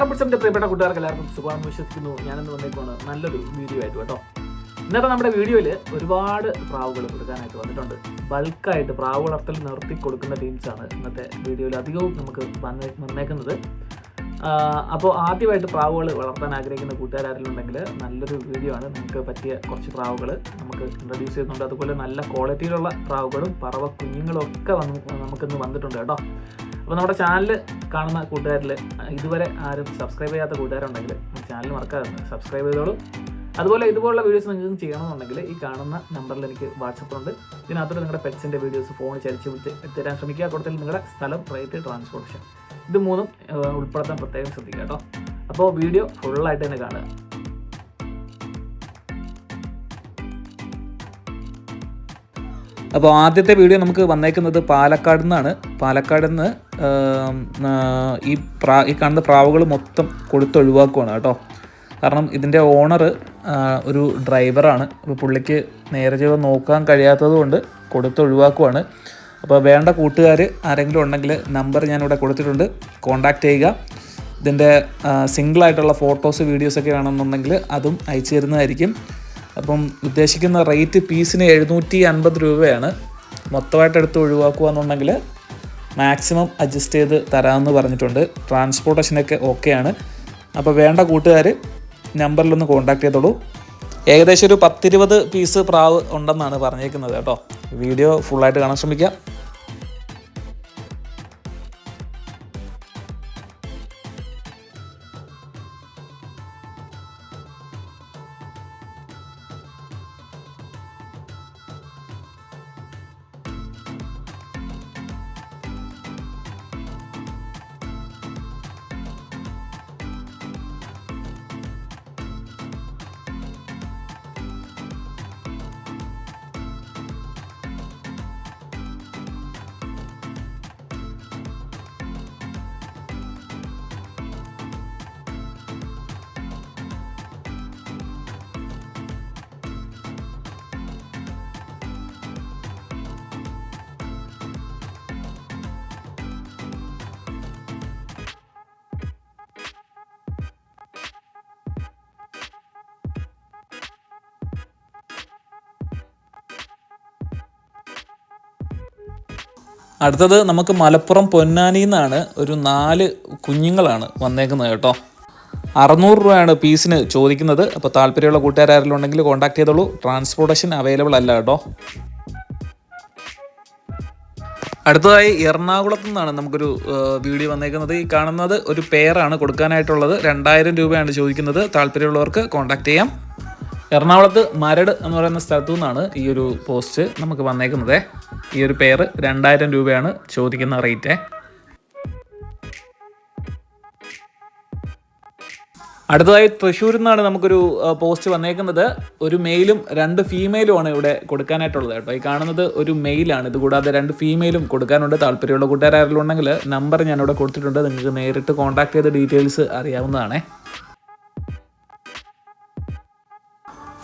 കയറപ്പിടിച്ചതിന്റെ പ്രിയപ്പെട്ട കൂട്ടുകാർക്ക് എല്ലാവർക്കും സുഖമാണെന്ന് വിശ്വസിക്കുന്നു. ഞാനെന്ന് വന്നേക്കാണ് നല്ലൊരു വീഡിയോ ആയിട്ട് കേട്ടോ. ഇന്നത്തെ നമ്മുടെ വീഡിയോയിൽ ഒരുപാട് പ്രാവുകൾ കൊടുക്കാനായിട്ട് വന്നിട്ടുണ്ട്. ബൾക്കായിട്ട് പ്രാവ് വളർത്തൽ നിർത്തി കൊടുക്കുന്ന ടീംസാണ് ഇന്നത്തെ വീഡിയോയിൽ അധികവും നമുക്ക് വന്ന് വന്നേക്കുന്നത്. അപ്പോൾ ആദ്യമായിട്ട് പ്രാവുകൾ വളർത്താൻ ആഗ്രഹിക്കുന്ന കൂട്ടുകാരുണ്ടെങ്കിൽ നല്ലൊരു വീഡിയോ ആണ്. നമുക്ക് പറ്റിയ കുറച്ച് പ്രാവുകൾ നമുക്ക് ഇൻട്രൊഡ്യൂസ് ചെയ്യുന്നുണ്ട് അതുപോലെ നല്ല ക്വാളിറ്റിയിലുള്ള പ്രാവുകളും പറവ കുഞ്ഞുങ്ങളും ഒക്കെ വന്ന് നമുക്കിന്ന് വന്നിട്ടുണ്ട് കേട്ടോ. അപ്പോൾ നമ്മുടെ ചാനൽ കാണുന്ന കൂട്ടുകാരിൽ ഇതുവരെ ആരും സബ്സ്ക്രൈബ് ചെയ്യാത്ത കൂട്ടുകാരുണ്ടെങ്കിൽ ചാനൽ മറക്കാതെ സബ്സ്ക്രൈബ് ചെയ്തോളൂ. അതുപോലെ ഇതുപോലുള്ള വീഡിയോസ് നിങ്ങൾക്ക് ചെയ്യണമെന്നുണ്ടെങ്കിൽ ഈ കാണുന്ന നമ്പറിൽ എനിക്ക് വാട്സപ്പ് ഉണ്ട്. ഇതിനകത്തോട്ട് നിങ്ങളുടെ പെറ്റ്സിന്റെ വീഡിയോസ് ഫോൺ ചലിച്ച് വിട്ട് എത്തിരാൻ ശ്രമിക്കുക. കൂടുതൽ നിങ്ങളുടെ സ്ഥലം റേറ്റ് ട്രാൻസ്പോർട്ടേഷൻ ഇത് മൂന്നും ഉൾപ്പെടുത്താൻ പ്രത്യേകം ശ്രദ്ധിക്കുക കേട്ടോ. അപ്പോൾ വീഡിയോ ഫുള്ളായിട്ട് തന്നെ കാണുക. അപ്പോൾ ആദ്യത്തെ വീഡിയോ നമുക്ക് വന്നേക്കുന്നത് പാലക്കാട് നിന്നാണ്. പാലക്കാട് നിന്ന് ഈ പ്രാ ഈ കാണുന്ന പ്രാവുകൾ മൊത്തം കൊടുത്തൊഴിവാക്കുവാണ് കേട്ടോ. കാരണം ഇതിന്റെ ഓണർ ഒരു ഡ്രൈവറാണ്. അപ്പോൾ പുള്ളിക്ക് നേരെ ചെയ്ത് നോക്കാൻ കഴിയാത്തത് കൊണ്ട് കൊടുത്തൊഴിവാക്കുവാണ് അപ്പോൾ വേണ്ട കൂട്ടുകാർ ആരെങ്കിലും ഉണ്ടെങ്കിൽ നമ്പർ ഞാനിവിടെ കൊടുത്തിട്ടുണ്ട്. കോൺടാക്റ്റ് ചെയ്യുക. ഇതിന്റെ സിംഗിളായിട്ടുള്ള ഫോട്ടോസ് വീഡിയോസൊക്കെ വേണമെന്നുണ്ടെങ്കിൽ അതും അയച്ചു തരുന്നതായിരിക്കും. അപ്പം ഉദ്ദേശിക്കുന്ന റേറ്റ് പീസിന് എഴുന്നൂറ്റി അൻപത് രൂപയാണ്. മൊത്തമായിട്ട് എടുത്ത് ഒഴിവാക്കുക എന്നുണ്ടെങ്കിൽ മാക്സിമം അഡ്ജസ്റ്റ് ചെയ്ത് തരാമെന്ന് പറഞ്ഞിട്ടുണ്ട്. ട്രാൻസ്പോർട്ടേഷനൊക്കെ ഓക്കെയാണ്. അപ്പോൾ വേണ്ട കൂട്ടുകാർ നമ്പറിലൊന്ന് കോൺടാക്ട് ചെയ്തോളൂ. ഏകദേശം ഒരു പത്തിരുപത് പീസ് പ്രാവ് ഉണ്ടെന്നാണ് പറഞ്ഞേക്കുന്നത് കേട്ടോ. വീഡിയോ ഫുള്ളായിട്ട് കാണാൻ ശ്രമിക്കുക. അടുത്തത് നമുക്ക് മലപ്പുറം പൊന്നാനിയിൽ നിന്നാണ് ഒരു നാല് കുഞ്ഞുങ്ങളാണ് വന്നേക്കുന്നത് കേട്ടോ. അറുന്നൂറ് രൂപയാണ് പീസിന് ചോദിക്കുന്നത്. അപ്പോൾ താല്പര്യമുള്ള കൂട്ടുകാരെങ്കിലും ഉണ്ടെങ്കിൽ കോൺടാക്ട് ചെയ്തോളൂ. ട്രാൻസ്പോർട്ടേഷൻ അവൈലബിൾ അല്ല കേട്ടോ. അടുത്തതായി എറണാകുളത്തു നിന്നാണ് നമുക്കൊരു വീഡിയോ വന്നേക്കുന്നത്. ഈ കാണുന്നത് ഒരു പെയറാണ് കൊടുക്കാനായിട്ടുള്ളത്. രണ്ടായിരം രൂപയാണ് ചോദിക്കുന്നത്. താല്പര്യമുള്ളവർക്ക് കോൺടാക്ട് ചെയ്യാം. എറണാകുളത്ത് മരട് എന്ന് പറയുന്ന സ്ഥലത്തു നിന്നാണ് ഈ ഒരു പോസ്റ്റ് നമുക്ക് വന്നേക്കുന്നത്. ഈ ഒരു പേര് രണ്ടായിരം രൂപയാണ് ചോദിക്കുന്ന റേറ്റ്. അടുത്തതായി തൃശ്ശൂരിൽ നിന്നാണ് നമുക്കൊരു പോസ്റ്റ് വന്നേക്കുന്നത്. ഒരു മെയിലും രണ്ട് ഫീമെയിലും ആണ് ഇവിടെ കൊടുക്കാനായിട്ടുള്ളത് കേട്ടോ. ഈ കാണുന്നത് ഒരു മെയിലാണ് ഇത് കൂടാതെ രണ്ട് ഫീമെയിലും കൊടുക്കാനുണ്ട്. താല്പര്യമുള്ള കൂട്ടുകാരുണ്ടെങ്കിൽ നമ്പർ ഞാനിവിടെ കൊടുത്തിട്ടുണ്ട്. നിങ്ങൾക്ക് നേരിട്ട് കോൺടാക്ട് ചെയ്ത് ഡീറ്റെയിൽസ് അറിയാവുന്നതാണേ.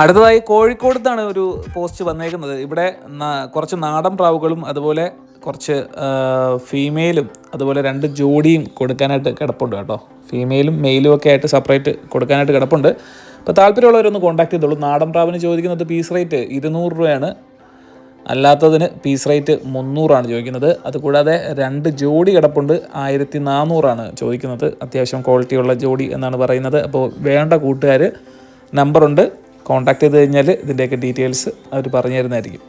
അടുത്തതായി കോഴിക്കോട് നിന്നാണ് ഒരു പോസ്റ്റ് വന്നേക്കുന്നത്. ഇവിടെ കുറച്ച് നാടൻ പ്രാവുകളും അതുപോലെ കുറച്ച് ഫീമെയിലും അതുപോലെ രണ്ട് ജോഡിയും കൊടുക്കാനായിട്ട് കിടപ്പുണ്ട് കേട്ടോ. ഫീമെയിലും മെയിലും ഒക്കെ ആയിട്ട് സെപ്പറേറ്റ് കൊടുക്കാനായിട്ട് കിടപ്പുണ്ട്. അപ്പോൾ താല്പര്യമുള്ളവരൊന്ന് കോൺടാക്ട് ചെയ്തോളൂ. നാടൻ പ്രാവിന് ചോദിക്കുന്നത് പീസ് റേറ്റ് ഇരുന്നൂറ് രൂപയാണ്. അല്ലാത്തതിന് പീസ് റേറ്റ് മുന്നൂറാണ് ചോദിക്കുന്നത്. അതുകൂടാതെ രണ്ട് ജോഡി കിടപ്പുണ്ട്. ആയിരത്തി നാനൂറാണ് ചോദിക്കുന്നത്. അത്യാവശ്യം ക്വാളിറ്റിയുള്ള ജോഡി എന്നാണ് പറയുന്നത്. അപ്പോൾ വേണ്ട കൂട്ടുകാർ നമ്പറുണ്ട് കോൺടാക്ട് ചെയ്ത് കഴിഞ്ഞാൽ ഇതിന്റെയൊക്കെ ഡീറ്റെയിൽസ് അവർ പറഞ്ഞു തരുന്നതായിരിക്കും.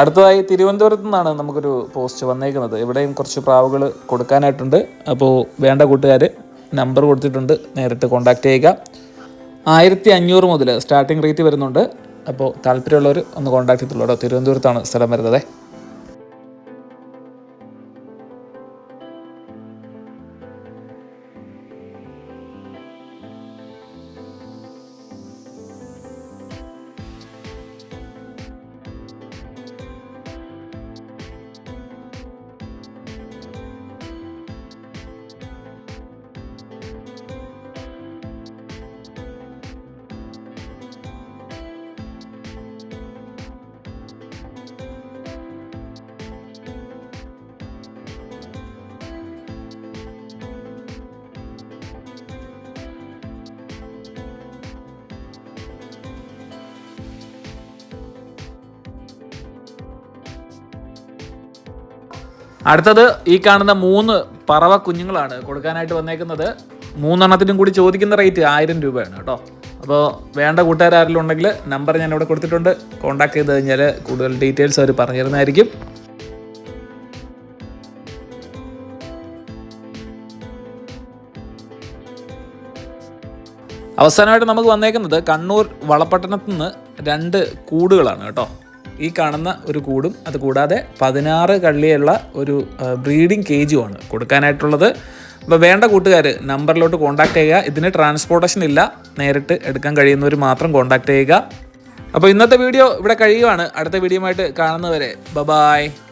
അടുത്തതായി തിരുവനന്തപുരത്ത് നിന്നാണ് നമുക്കൊരു പോസ്റ്റ് വന്നേക്കുന്നത്. ഇവിടെയും കുറച്ച് പ്രാവുകൾ കൊടുക്കാനായിട്ടുണ്ട്. അപ്പോൾ വേണ്ട കൂട്ടുകാർ നമ്പർ കൊടുത്തിട്ടുണ്ട്. നേരിട്ട് കോണ്ടാക്ട് ചെയ്യുക. ആയിരത്തി അഞ്ഞൂറ് മുതൽ സ്റ്റാർട്ടിംഗ് റേറ്റ് വരുന്നുണ്ട്. അപ്പോൾ താല്പര്യമുള്ളവർ ഒന്ന് കോണ്ടാക്ട് ചെയ്തുള്ളൂ കേട്ടോ തിരുവനന്തപുരത്താണ് സ്ഥലം വരുന്നത്. അടുത്തത് ഈ കാണുന്ന മൂന്ന് പറവ കുഞ്ഞുങ്ങളാണ് കൊടുക്കാനായിട്ട് വന്നേക്കുന്നത്. മൂന്നെണ്ണത്തിനും കൂടി ചോദിക്കുന്ന റേറ്റ് ആയിരം രൂപയാണ് കേട്ടോ. അപ്പോൾ വേണ്ട കൂട്ടുകാർ ആരെങ്കിലും ഉണ്ടെങ്കിൽ നമ്പർ ഞാൻ ഇവിടെ കൊടുത്തിട്ടുണ്ട്. കോൺടാക്ട് ചെയ്ത് കഴിഞ്ഞാൽ കൂടുതൽ ഡീറ്റെയിൽസ് അവർ പറഞ്ഞു തരുന്നതായിരിക്കും അവസാനമായിട്ട് നമുക്ക് വന്നേക്കുന്നത് കണ്ണൂർ വളപട്ടണത്തു നിന്ന് രണ്ട് കൂടുകളാണ് കേട്ടോ. ഈ കാണുന്ന ഒരു കൂടും അതുകൂടാതെ പതിനാറ് കള്ളിയുള്ള ഒരു ബ്രീഡിംഗ് കേജുമാണ് കൊടുക്കാനായിട്ടുള്ളത്. അപ്പോൾ വേണ്ട കൂട്ടുകാർ നമ്പറിലോട്ട് കോൺടാക്ട് ചെയ്യുക. ഇതിന് ട്രാൻസ്പോർട്ടേഷൻ ഇല്ല. നേരിട്ട് എടുക്കാൻ കഴിയുന്നവർ മാത്രം കോൺടാക്ട് ചെയ്യുക. അപ്പോൾ ഇന്നത്തെ വീഡിയോ ഇവിടെ കഴിയുവാണ്. അടുത്ത വീഡിയോ ആയിട്ട് കാണുന്നവരെ ബബായ്. ബായ്